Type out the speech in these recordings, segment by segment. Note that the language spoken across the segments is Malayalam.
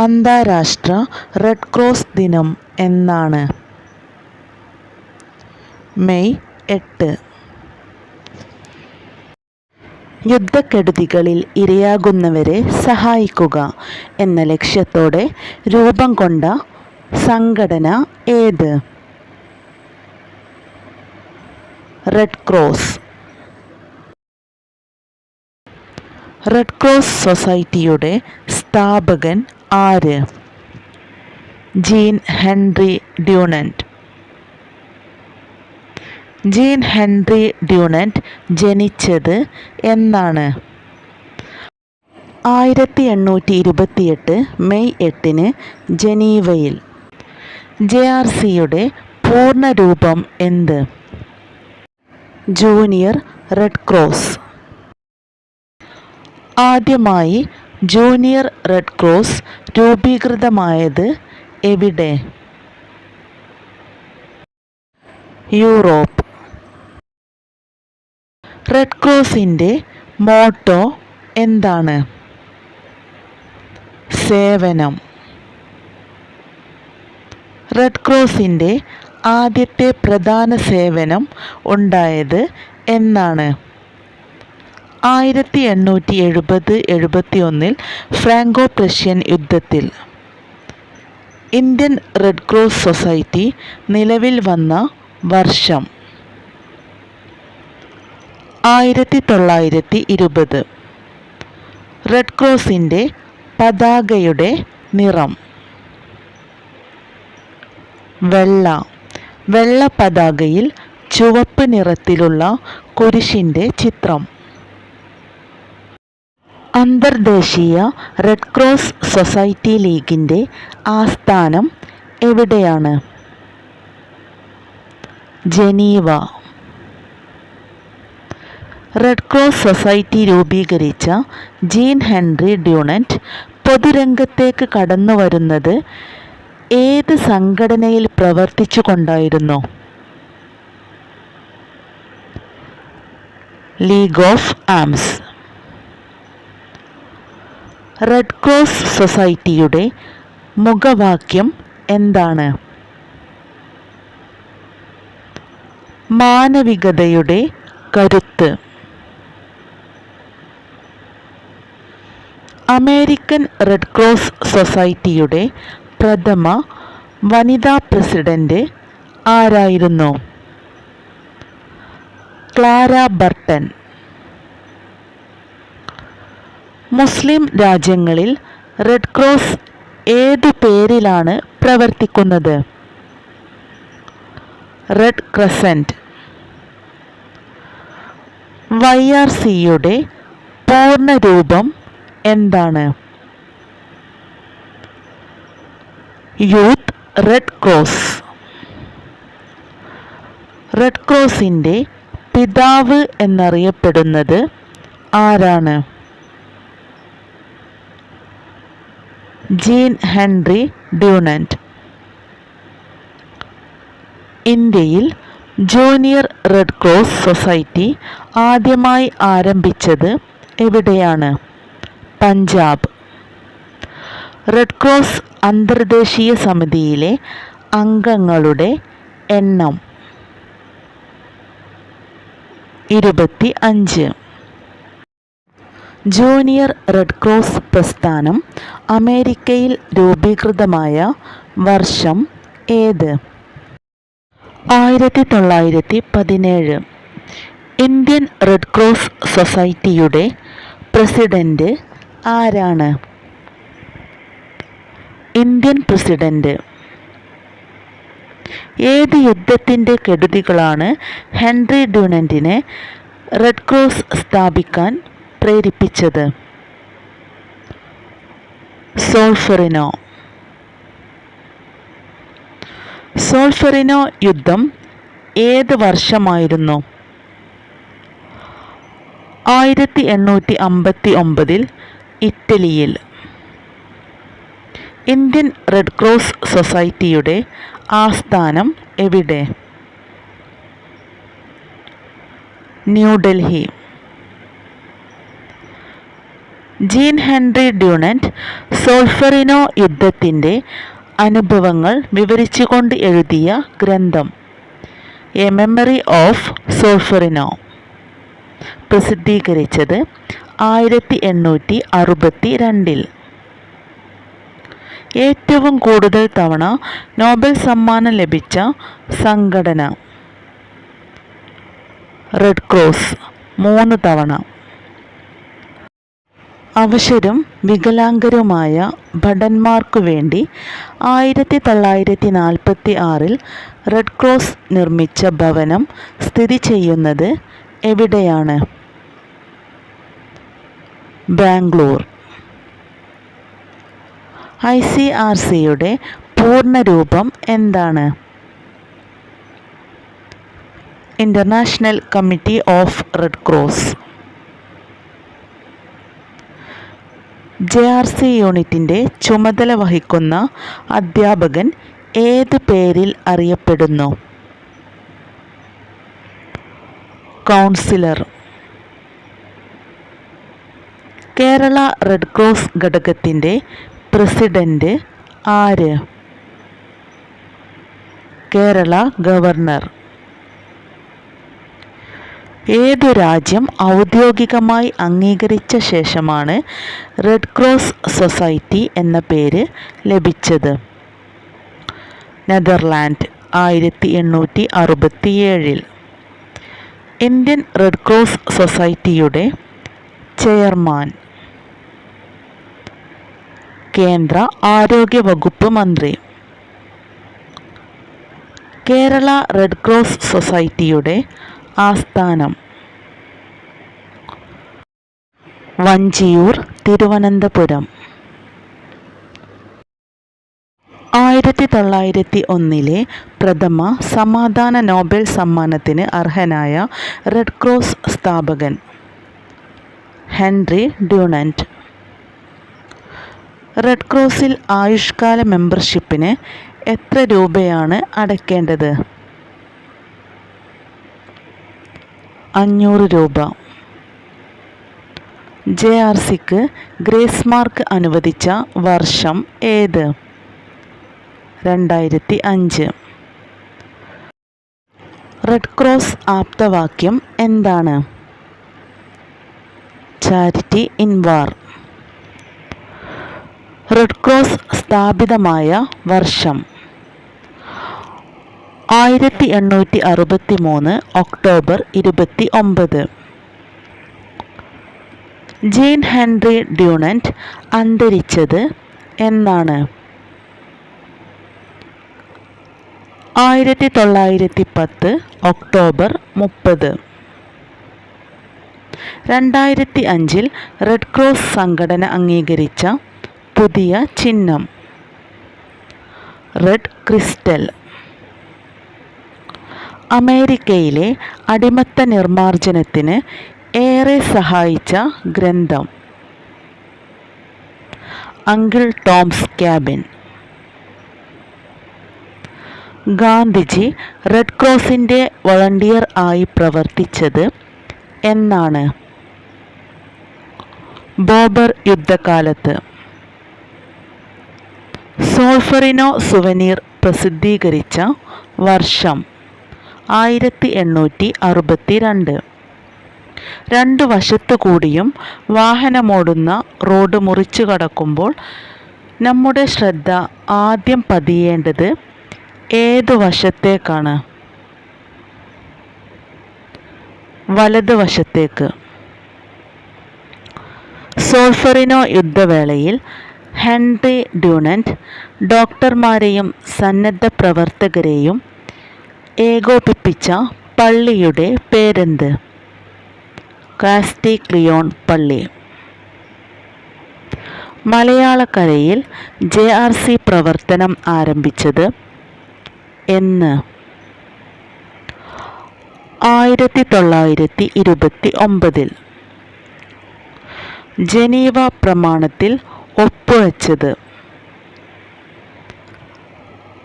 അന്താരാഷ്ട്ര റെഡ് ക്രോസ് ദിനം എന്നാണ്. മെയ് എട്ട്. യുദ്ധക്കെടുതികളിൽ ഇരയാകുന്നവരെ സഹായിക്കുക എന്ന ലക്ഷ്യത്തോടെ രൂപം കൊണ്ട സംഘടന ഏത്? Red cross. റെഡ് ക്രോസ് സൊസൈറ്റിയുടെ സ്ഥാപകൻ ആര്? Jean Henri Dunant Jean Henri Dunant ജനിച്ചത് എന്നാണ്. ആയിരത്തി എണ്ണൂറ്റി ഇരുപത്തിയെട്ട് മെയ് എട്ടിന് ജനീവയിൽ. ജെ ആർ സിയുടെ പൂർണരൂപം എന്ത്? Junior red cross. ആദ്യമായി ജൂനിയർ റെഡ് ക്രോസ് രൂപീകൃതമായത് എവിടെ? യൂറോപ്പ്. റെഡ് ക്രോസിന്റെ മോട്ടോ എന്താണ്? സേവനം. റെഡ് ക്രോസിന്റെ ആദ്യത്തെ പ്രധാന സേവനം ഉണ്ടായത് എന്നാണ്. ആയിരത്തി എണ്ണൂറ്റി എഴുപത് എഴുപത്തി ഒന്നിൽ ഫ്രാങ്കോ പ്രഷ്യൻ യുദ്ധത്തിൽ. ഇന്ത്യൻ റെഡ് ക്രോസ് സൊസൈറ്റി നിലവിൽ വന്ന വർഷം ആയിരത്തി തൊള്ളായിരത്തി ഇരുപത് റെഡ് ക്രോസിന്റെ പതാകയുടെ നിറം. വെള്ള. വെള്ള പതാകയിൽ ചുവപ്പ് നിറത്തിലുള്ള കുരിശിന്റെ ചിത്രം. അന്തർദേശീയ റെഡ് ക്രോസ് സൊസൈറ്റി ലീഗിന്റെ ആസ്ഥാനം എവിടെയാണ്? ജനീവ. റെഡ് ക്രോസ് സൊസൈറ്റി രൂപീകരിച്ച ജീൻ ഹെൻറി ഡ്യൂണറ്റ് പൊതുരംഗത്തേക്ക് കടന്നു വരുന്നത് ഏത് സംഘടനയിൽ പ്രവർത്തിച്ചു കൊണ്ടായിരുന്നു league of arms red cross സൊസൈറ്റിയുടെ മുഖവാക്യം എന്താണ്? മാനവികതയുടെ കരുത്ത്. അമേരിക്കൻ റെഡ് ക്രോസ് സൊസൈറ്റിയുടെ പ്രഥമ വനിതാ പ്രസിഡന്റ് ആരായിരുന്നു? Clara Burton. മുസ്ലിം രാജ്യങ്ങളിൽ റെഡ് ക്രോസ് ഏതു പേരിലാണ് പ്രവർത്തിക്കുന്നത്? റെഡ് ക്രസന്റ് വൈ ആർ സിയുടെ പൂർണരൂപം എന്താണ്? യൂത്ത് റെഡ് ക്രോസ് റെഡ് ക്രോസിന്റെ പിതാവ് എന്നറിയപ്പെടുന്നത് ആരാണ്? ജീൻ ഹെൻറി ഡ്യൂണന്റ് ഇന്ത്യയിൽ ജൂനിയർ റെഡ് ക്രോസ് സൊസൈറ്റി ആദ്യമായി ആരംഭിച്ചത് എവിടെയാണ്? പഞ്ചാബ്. റെഡ് ക്രോസ് അന്തർദേശീയ സമിതിയിലെ അംഗങ്ങളുടെ എണ്ണം ഇരുപത്തി അഞ്ച് ജൂനിയർ റെഡ് ക്രോസ് പ്രസ്ഥാനം അമേരിക്കയിൽ രൂപീകൃതമായ വർഷം ഏത്? ആയിരത്തി തൊള്ളായിരത്തി പതിനേഴ് ഇന്ത്യൻ റെഡ് ക്രോസ് സൊസൈറ്റിയുടെ പ്രസിഡന്റ് ആരാണ്? Indian president. ഏത് യുദ്ധത്തിന്റെ കെടുതികളാണ് ഹെൻറി ഡ്യൂണന്റിനെ റെഡ് ക്രോസ് സ്ഥാപിക്കാൻ പ്രേരിപ്പിച്ചത്. സോൾഫറിനോ. സോൾഫറിനോ യുദ്ധം ഏത് വർഷമായിരുന്നു? ആയിരത്തി എണ്ണൂറ്റി അമ്പത്തി ഒമ്പതിൽ ഇറ്റലിയിൽ. ഇന്ത്യൻ റെഡ് ക്രോസ് സൊസൈറ്റിയുടെ ആസ്ഥാനം എവിടെ? New Delhi Jean Henri Dunant Solferino യുദ്ധത്തിന്റെ അനുഭവങ്ങൾ വിവരിച്ചുകൊണ്ട് എഴുതിയ ഗ്രന്ഥം. A memory of Solferino. പ്രസിദ്ധീകരിച്ചത് ആയിരത്തി എണ്ണൂറ്റി അറുപത്തി രണ്ടിൽ ഏറ്റവും കൂടുതൽ തവണ നോബൽ സമ്മാനം ലഭിച്ച സംഘടന. റെഡ് ക്രോസ് മൂന്ന് തവണ. അവശരും വികലാംഗരുമായ ഭടന്മാർക്കു വേണ്ടി ആയിരത്തി തൊള്ളായിരത്തി നാൽപ്പത്തി ആറിൽ റെഡ് ക്രോസ് നിർമ്മിച്ച ഭവനം സ്ഥിതി ചെയ്യുന്നത് എവിടെയാണ്? ബാംഗ്ലൂർ. ഐ സി ആർ സിയുടെ പൂർണരൂപം എന്താണ്? International committee of red cross. J R C യൂണിറ്റിന്റെ ചുമതല വഹിക്കുന്ന അധ്യാപകൻ ഏത് പേരിൽ അറിയപ്പെടുന്നു? കൗൺസിലർ. കേരള റെഡ് ക്രോസ് ഘടകത്തിന്റെ പ്രസിഡന്റ് ആര്? കേരള ഗവർണർ. ഏതു രാജ്യം ഔദ്യോഗികമായി അംഗീകരിച്ച ശേഷമാണ് റെഡ് ക്രോസ് സൊസൈറ്റി എന്ന പേര് ലഭിച്ചത്. നെതർലാൻഡ് ആയിരത്തി എണ്ണൂറ്റി അറുപത്തിയേഴിൽ ഇന്ത്യൻ റെഡ് ക്രോസ് സൊസൈറ്റിയുടെ ചെയർമാൻ. കേന്ദ്ര ആരോഗ്യ വകുപ്പ് മന്ത്രി. കേരള റെഡ് ക്രോസ് സൊസൈറ്റിയുടെ ആസ്ഥാനം. വഞ്ചിയൂർ തിരുവനന്തപുരം. ആയിരത്തി തൊള്ളായിരത്തി ഒന്നിലെ പ്രഥമ സമാധാന നോബൽ സമ്മാനത്തിന് അർഹനായ റെഡ് ക്രോസ് സ്ഥാപകൻ ഹെൻറി ഡ്യൂണന്റ് റെഡ് ക്രോസിൽ ആയുഷ്കാല മെമ്പർഷിപ്പിന് എത്ര രൂപയാണ് അടയ്ക്കേണ്ടത്? അഞ്ഞൂറ് രൂപ. ജെ ആർ സിക്ക് ഗ്രേസ് മാർക്ക് അനുവദിച്ച വർഷം ഏത്? രണ്ടായിരത്തി അഞ്ച് റെഡ് ക്രോസ് ആപ്തവാക്യം എന്താണ്? Charity in war. Red cross സ്ഥാപിതമായ വർഷം. ആയിരത്തി എണ്ണൂറ്റി അറുപത്തി മൂന്ന് ഒക്ടോബർ ഇരുപത്തി ഒമ്പത് ജെയിൻ ഹെൻറി ഡ്യൂണന്റ് അന്തരിച്ചത് എന്നാണ്. ആയിരത്തി തൊള്ളായിരത്തി പത്ത് ഒക്ടോബർ മുപ്പത്. രണ്ടായിരത്തി അഞ്ചിൽ റെഡ് ക്രോസ് സംഘടന അംഗീകരിച്ച പുതിയ ചിഹ്നം. റെഡ് ക്രിസ്റ്റൽ അമേരിക്കയിലെ അടിമത്ത നിർമ്മാർജനത്തിന് ഏറെ സഹായിച്ച ഗ്രന്ഥം. Uncle Tom's cabin. Gandhiji red ക്രോസിന്റെ volunteer ആയി പ്രവർത്തിച്ചത് എന്നാണ്. ബോബർ യുദ്ധകാലത്ത്. സോൾഫറിനോ സുവനീർ പ്രസിദ്ധീകരിച്ച വർഷം. ആയിരത്തി എണ്ണൂറ്റി അറുപത്തി രണ്ട് രണ്ട് വശത്തു കൂടിയും വാഹനമോടുന്ന റോഡ് മുറിച്ചു കടക്കുമ്പോൾ നമ്മുടെ ശ്രദ്ധ ആദ്യം പതിയേണ്ടത് ഏതു വശത്തേക്കാണ്? വലത് വശത്തേക്ക്. സോൾഫറിനോ യുദ്ധവേളയിൽ ഹെൻറി ഡ്യൂണന്റ് ഡോക്ടർമാരെയും സന്നദ്ധ പ്രവർത്തകരെയും ഏകോപിപ്പിച്ച പള്ളിയുടെ പേരെന്ത്? കാസ്റ്റിക്ലിയോൺ പള്ളി. മലയാളക്കരയിൽ ജെ ആർ സി പ്രവർത്തനം ആരംഭിച്ചത് എന്ന്. ആയിരത്തി തൊള്ളായിരത്തി ഇരുപത്തി ഒമ്പതിൽ ജനീവ പ്രമാണത്തിൽ ഒപ്പുവെച്ചത്.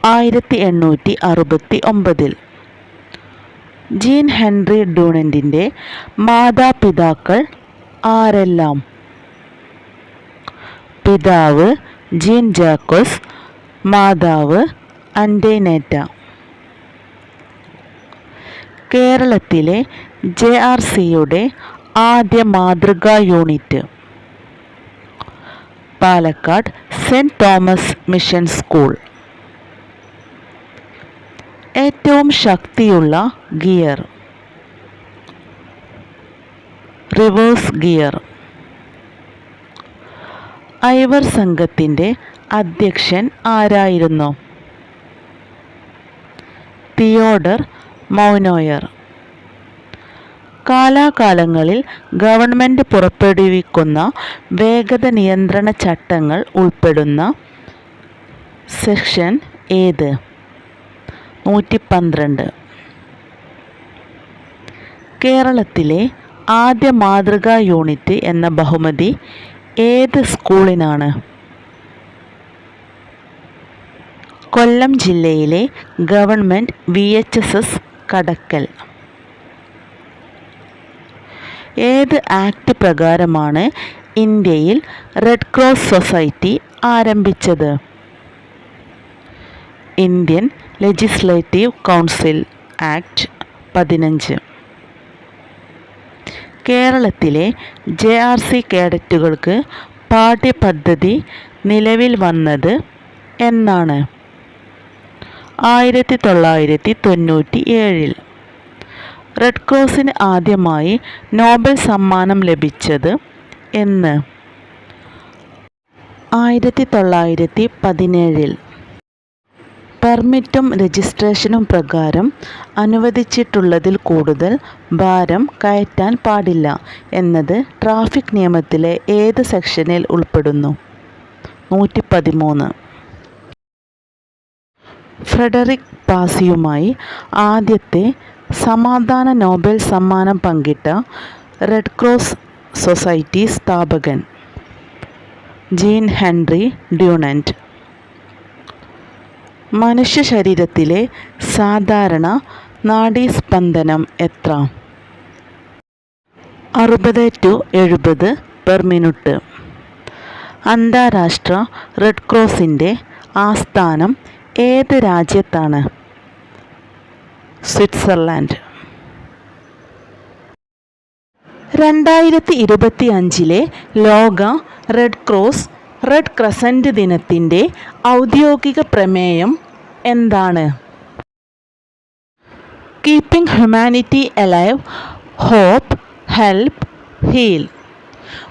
ആയിരത്തി എണ്ണൂറ്റി അറുപത്തി ഒമ്പതിൽ ജീൻ ഹെൻറി ഡൂണന്റിന്റെ മാതാപിതാക്കൾ ആരെല്ലാം? പിതാവ് ജീൻ ജാക്കോസ് മാതാവ് അൻഡേനേറ്റ. കേരളത്തിലെ ജെ ആർ സിയുടെ ആദ്യ മാതൃകാ unit. Palakkad saint Thomas mission school. ഏറ്റവും ശക്തിയുള്ള ഗിയർ. Reverse gear. ഐവർ സംഘത്തിന്റെ അധ്യക്ഷൻ ആരായിരുന്നു? Theodore Maunoir. കാലാകാലങ്ങളിൽ ഗവൺമെന്റ് പുറപ്പെടുവിക്കുന്ന വേഗത നിയന്ത്രണ ചട്ടങ്ങൾ ഉൾപ്പെടുന്ന സെക്ഷൻ ഏത്? നൂറ്റി പന്ത്രണ്ട് കേരളത്തിലെ ആദ്യ മാതൃകാ യൂണിറ്റ് എന്ന ബഹുമതി ഏത് സ്കൂളിനാണ്? കൊല്ലം ജില്ലയിലെ government V H S S Kadakkal. ഏത് ആക്ട് പ്രകാരമാണ് ഇന്ത്യയിൽ റെഡ് ക്രോസ് സൊസൈറ്റി ആരംഭിച്ചത്? ഇന്ത്യൻ ലെജിസ്ലേറ്റീവ് കൗൺസിൽ ആക്ട് പതിനഞ്ച്. കേരളത്തിലെ ജെ ആർ സി കേഡറ്റുകൾക്ക് പാഠ്യപദ്ധതി നിലവിൽ വന്നത് എന്നാണ്. ആയിരത്തി തൊള്ളായിരത്തി തൊണ്ണൂറ്റി ഏഴിൽ റെഡ് ക്രോസിന് ആദ്യമായി നോബൽ സമ്മാനം ലഭിച്ചത് എന്ന്. ആയിരത്തി തൊള്ളായിരത്തി പതിനേഴിൽ പെർമിറ്റും രജിസ്ട്രേഷനും പ്രകാരം അനുവദിച്ചിട്ടുള്ളതിൽ കൂടുതൽ ഭാരം കയറ്റാൻ പാടില്ല എന്നത് ട്രാഫിക് നിയമത്തിലെ ഏത് സെക്ഷനിൽ ഉൾപ്പെടുന്നു? നൂറ്റി പതിമൂന്ന് ഫ്രെഡറിക് പാസിയുമായി ആദ്യത്തെ സമാധാന നോബൽ സമ്മാനം പങ്കിട്ട റെഡ് ക്രോസ് സൊസൈറ്റി സ്ഥാപകൻ ജീൻ ഹെൻറി ഡ്യൂണന്റ് മനുഷ്യ ശരീരത്തിലെ സാധാരണ നാഡീസ്പന്ദനം എത്ര? അറുപത് ടു എഴുപത് പെർ മിനിറ്റ്. അന്താരാഷ്ട്ര റെഡ് ക്രോസിന്റെ ആസ്ഥാനം ഏത് രാജ്യത്താണ്? സ്വിറ്റ്സർലാൻഡ്. രണ്ടായിരത്തി ഇരുപത്തി അഞ്ചിലെ ലോക റെഡ് ക്രോസ് റെഡ് ക്രസന്റ് ദിനത്തിന്റെ ഔദ്യോഗിക പ്രമേയം എന്താണ്? Keeping humanity alive hope help heal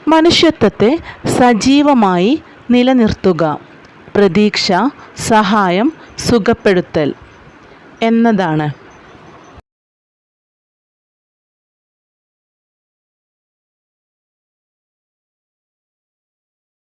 മനുഷ്യത്വത്തെ സജീവമായി നിലനിർത്തുക. പ്രതീക്ഷ സഹായം സുഖപ്പെടുത്തൽ എന്നതാണ്.